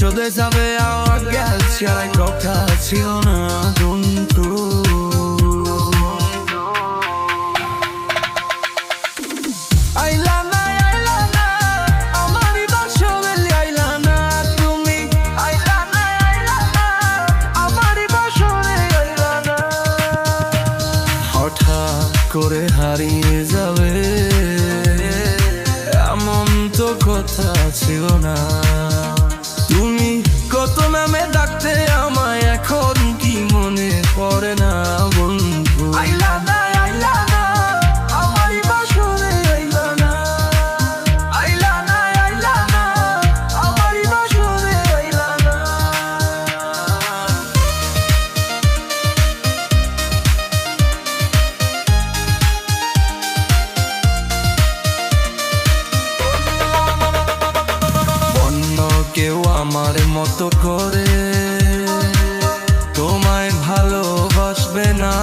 চলে যাবে আমার গ্যাস ছাড়াই কথা ছিল না হারিয়ে যাবে। এমন তো কথা ছিল না। তুমি কত নামে ডাকতে আমার আমার মতো করে তোমায় ভালোবাসবে না।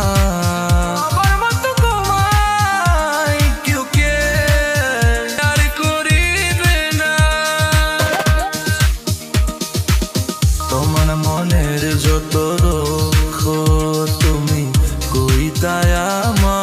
তোমার মনের যত রক্ষ তুমি কইতায় আমার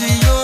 watching you.